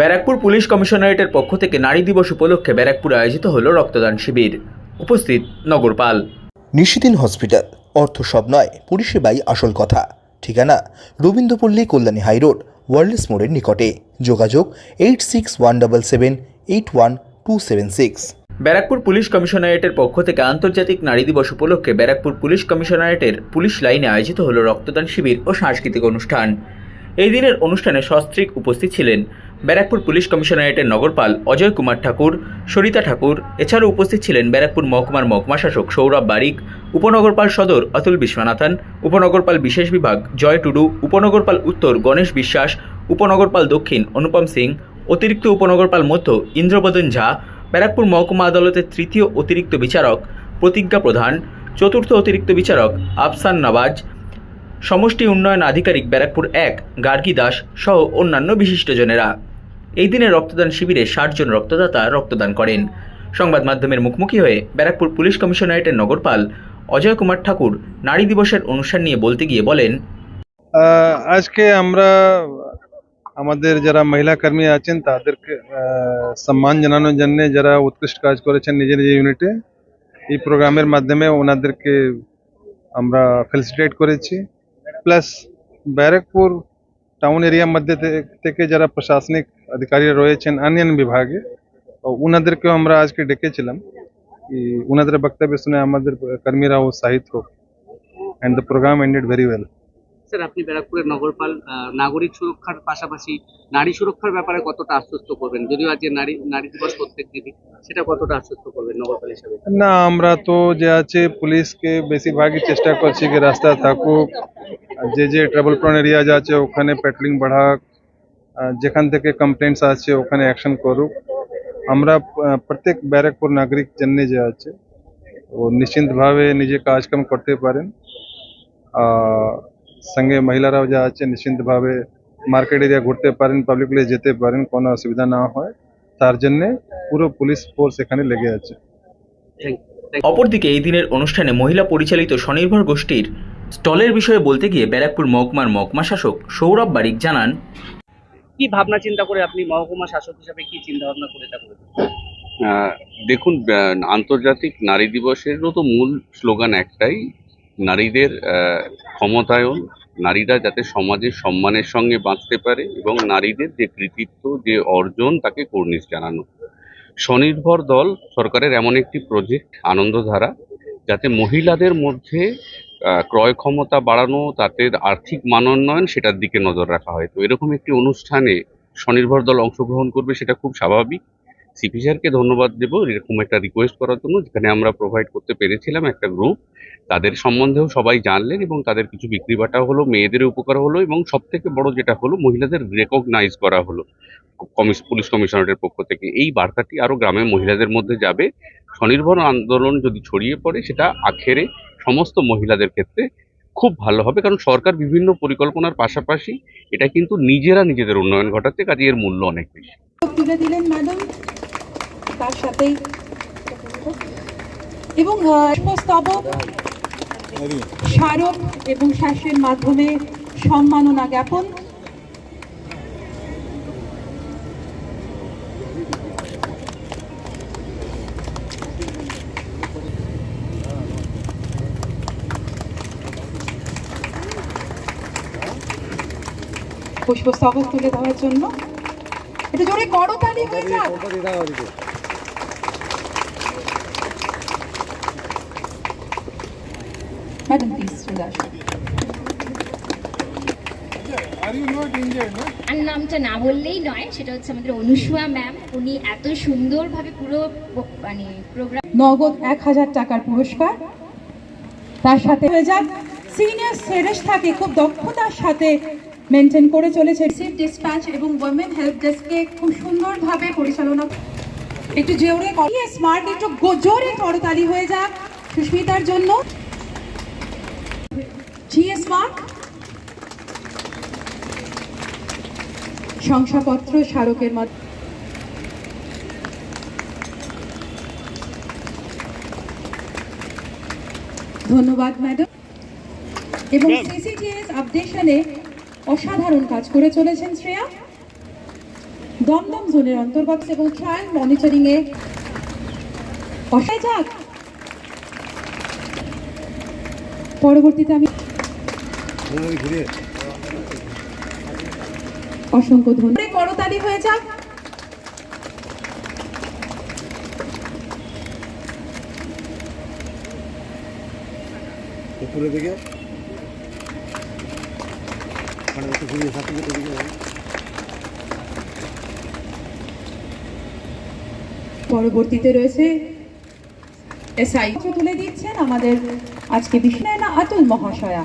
Barrackpore police কমিশনারেটের পক্ষ থেকে নারী দিবস উপলক্ষে ব্যারাকপুরে আয়োজিত হলো রক্তদান শিবির। উপস্থিত নগরপাল। নিশিদিন হসপিটাল। অর্থ সব নয় পরিষেবাই আসল কথা। ঠিকানা রবীন্দ্রপল্লী কল্যাণী হাইরোড ওয়ার্ল্ডস মোড়ের নিকটে। যোগাযোগ eight six one double seven eight one two seven six. Barrackpore police কমিশনারেটের পক্ষ থেকে আন্তর্জাতিক নারী দিবস উপলক্ষে ব্যারাকপুর পুলিশ কমিশনারেটের পুলিশ লাইনে আয়োজিত হলো রক্তদান শিবির ও সাংস্কৃতিক অনুষ্ঠান। এই দিনের অনুষ্ঠানে সস্ত্রীক উপস্থিত ছিলেন ব্যারাকপুর পুলিশ কমিশনারেটের নগরপাল অজয় কুমার ঠাকুর, সরিতা ঠাকুর, এছাড়াও উপস্থিত ছিলেন ব্যারাকপুর মহকুমার মহকুমা শাসক সৌরভ বারিক, উপনগরপাল সদর অতুল বিশ্বনাথন, উপনগরপাল বিশেষ বিভাগ জয় টুডু, উপনগরপাল উত্তর গণেশ বিশ্বাস, উপনগরপাল দক্ষিণ অনুপম সিং, অতিরিক্ত উপনগরপাল মধ্য ইন্দ্রবদন ঝা, ব্যারাকপুর মহকুমা আদালতের তৃতীয় অতিরিক্ত বিচারক প্রতিজ্ঞা প্রধান, চতুর্থ অতিরিক্ত বিচারক আফসান নওয়াজ সমষ্টি উন্নয়ন আধিকারিক ব্যারাকপুর এক, গার্গী দাস সহ অন্যান্য বিশিষ্টজনেরা। এই দিনে রক্তদান শিবিরে ষাট জন রক্তদাতা রক্তদান করেন। সংবাদ মাধ্যমের মুখোমুখি হয়ে ব্যারাকপুর পুলিশ কমিশনারেটের নগরপাল অজয় কুমার ঠাকুর নারী দিবসের অনুষ্ঠান নিয়ে বলতে গিয়ে বলেন আজকে আমরা আমাদের যারা মহিলা কর্মী আছেন, তাদেরকে সম্মান জানানোর জন্য যারা উৎকৃষ্ট কাজ করেছেন নিজের নিজের ইউনিটে এই প্রোগ্রামের মাধ্যমে ওনাদেরকে আমরা ফেলিসিটেট করেছি। প্লাস ব্যারাকপুর টাউন এরিয়ার মধ্যে থে- থেকে যারা প্রশাসনিক আধিকারীরা রয়েছেন অন্যান্য বিভাগে তো ওনাদেরকেও আমরা আজকে ডেকেছিলাম কি ওনাদের বক্তব্য শুনে আমাদের কর্মীরা উৎসাহিত হোক and the program ended very well sir, আপনি ব্যারাকপুরের নগরপাল নাগরিক সুরক্ষার পাশাপাশি নারী সুরক্ষার ব্যাপারে কতটা আশ্বস্ত করবেন? যদিও আজকে নারী নারী দিবস প্রত্যেক দিনই, সেটা কতটা আশ্বস্ত করবেন নগরপাল হিসাবে? না, আমরা তো যে আছে, পুলিশকে বেশিরভাগই চেষ্টা করছি যে রাস্তা থাকুক। যে যে ট্রাভেল প্রন এরিয়া আছে, ওখানে পেট্রোলিং বাড়াক। যেখান থেকে কমপ্লেন্টস আছে, ওখানে অ্যাকশন করুক। আমরা প্রত্যেক ব্যারাকপুর নাগরিক জন্য যে আছে, ও নিশ্চিন্তভাবে নিজে কাজকাম করতে পারেন। আর সঙ্গে মহিলারাও যা আছে নিশ্চিন্তভাবে মার্কেট এরিয়া ঘুরতে পারেন পাবলিক প্লেস যেতে পারেন কোনো অসুবিধা না হয় তার জন্য পুরো পুলিশ ফোর্স এখানে লেগে আছে অপরদিকে এই দিনের অনুষ্ঠানে মহিলা পরিচালিত স্বনির্ভর গোষ্ঠীর স্টলের বিষয়ে বলতে গিয়ে ব্যারাকপুর মহকুমার মহকুমা শাসক সৌরভ বারিক জানান কি ভাবনা চিন্তা করে আপনি মহকুমা শাসক হিসাবে কি চিন্তা ভাবনা করে আহ, দেখুন আন্তর্জাতিক নারী দিবসেরও তো মূল স্লোগান একটাই নারীদের ক্ষমতায়ন, নারীরা যাতে সমাজের সম্মানের সঙ্গে বাঁচতে পারে এবং নারীদের যে কৃতিত্ব, যে অর্জন তাকে কর্নিশ জানানো। স্বনির্ভর দল সরকারের এমন একটি প্রজেক্ট, আনন্দধারা, যাতে মহিলাদের মধ্যে ক্রয় ক্ষমতা বাড়ানো তাদের আর্থিক মানোন্নয়ন সেটার দিকে নজর রাখা হয়। তো এরকম একটি অনুষ্ঠানে স্বনির্ভর দল অংশগ্রহণ করবে সেটা খুব স্বাভাবিক। সিপি স্যারকে ধন্যবাদ দেব এরকম একটা রিকোয়েস্ট করার জন্য, যেখানে আমরা প্রোভাইড করতে পেরেছিলাম একটা গ্রুপ তাদের সম্বন্ধেও সবাই জানলেন এবং তাদের কিছু বিক্রি বাটা হলো, মেয়েদের উপকার হলো এবং সব থেকে বড় যেটা হলো, মহিলাদের রেকগনাইজ করা হলো কমিশ, পুলিশ কমিশনারের পক্ষ থেকে। এই বার্তাটি আরও গ্রামে মহিলাদের মধ্যে যাবে। স্বনির্ভর আন্দোলন যদি ছড়িয়ে পড়ে, সেটা আখেরে সমস্ত মহিলাদের ক্ষেত্রে খুব ভালো হবে, কারণ সরকার বিভিন্ন পরিকল্পনার পাশাপাশি এটা কিন্তু নিজেরা নিজেদের উন্নয়ন ঘটাতে কাজে এর মূল্য অনেক বেশি। তুলে দিলেন ম্যাডাম তার সাথেই। এবং পুষ্পস্তবক স্মারক এবং শ্বাসের মাধ্যমে সম্মাননা জ্ঞাপন। পুষ্পস্তবক তুলে দেওয়ার জন্য। এটা জোরে করতালি হয়ে যাক। ম্যাডাম প্লিজ চলে আসুন আর নামটা না বললেই নয় সেটা হচ্ছে আমাদের অনুসুয়া ম্যাম। উনি এত সুন্দরভাবে পুরো মানে প্রোগ্রাম নগদ এক হাজার টাকার পুরস্কার। তার সাথে হয়ে যাক সিনিয়র সেরেস থাকে খুব দক্ষতার সাথে মেনটেন করে চলেছে। ডিসপ্যাচ এবং ওমেন হেল্প ডেস্ককে খুব সুন্দরভাবে পরিচালনা একটু জোরে স্মার্ট একটু জোরে করতালি হয়ে যাক সুস্মিতার জন্য। জিএস মার্ক শংসাপত্র স্মারকের মাধ্যমে ধন্যবাদ ম্যাডাম এবং সিসিটিএস আপডেশনে অসাধারণ কাজ করে চলেছেন শ্রেয়া। দমদম জোনের অন্তর্গত এবং ট্রায়াল মনিটরিং যাক পরবর্তীতে আমি অসংখ্য ধন্যবাদ। করতালি হয়ে যাক। উপরে দিকে। মানে একটু ঘুরিয়ে সার্টিফিকেট দিকে পরবর্তীতে রয়েছে এসআই। তুলে দিচ্ছেন আমাদের আজকে বিষয় না আতুল মহাশয়া।